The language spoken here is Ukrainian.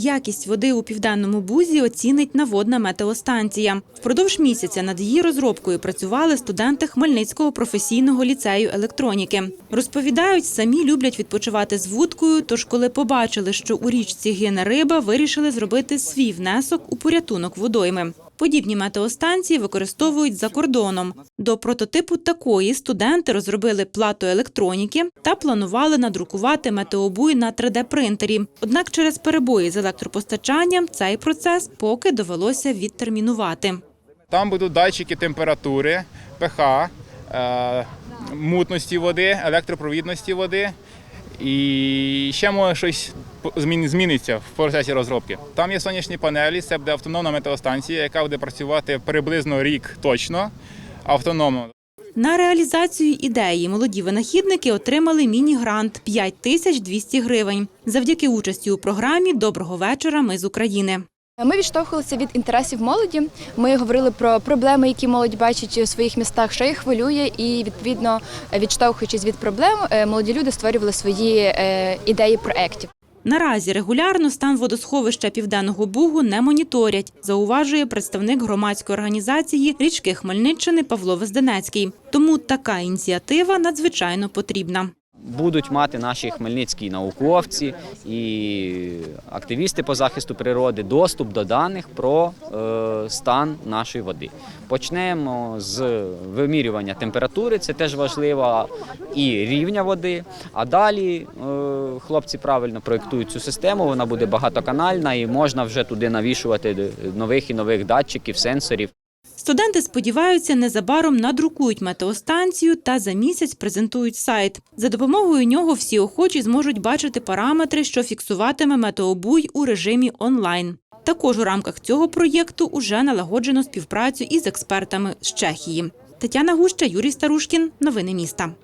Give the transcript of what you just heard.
Якість води у південному бузі оцінить наводна метеостанція. Впродовж місяця над її розробкою працювали студенти Хмельницького професійного ліцею електроніки. Розповідають, самі люблять відпочивати з вудкою. Тож, коли побачили, що у річці гине риба, вирішили зробити свій внесок у порятунок водойми. Подібні метеостанції використовують за кордоном. До прототипу такої студенти розробили плату електроніки та планували надрукувати метеобуй на 3D-принтері. Однак через перебої з електропостачанням цей процес поки довелося відтермінувати. Там будуть датчики температури, pH, е, мутності води, електропровідності води. І ще може щось зміниться в процесі розробки. Там є сонячні панелі, це буде автономна метеостанція, яка буде працювати приблизно рік точно автономно. На реалізацію ідеї молоді винахідники отримали міні-грант 5200 гривень завдяки участі у програмі Доброго вечора. Ми з України. Ми відштовхувалися від інтересів молоді. Ми говорили про проблеми, які молодь бачить у своїх містах, що їх хвилює, і відповідно, відштовхуючись від проблем, е, молоді люди створювали свої е, ідеї проєктів. Наразі регулярно стан водосховища Південного Бугу не моніторять, зауважує представник громадської організації річки Хмельниччини Павло Везденецький. Тому така ініціатива надзвичайно потрібна. будуть мати наші хмельницькі науковці і активісти по захисту природи доступ до даних про е, стан нашої води. Почнемо з вимірювання температури, це теж важливо, і рівня води. А далі е, хлопці правильно проєктують цю систему, вона буде багатоканальна і можна вже туди навішувати нових і нових датчиків, сенсорів. Студенти сподіваються, незабаром надрукують метеостанцію та за місяць презентують сайт. За допомогою нього всі охочі зможуть бачити параметри, що фіксуватиме метеобуй у режимі онлайн. Також у рамках цього проєкту уже налагоджено співпрацю із експертами з Чехії. Тетяна Гуща, Юрій Старушкін. Новини міста.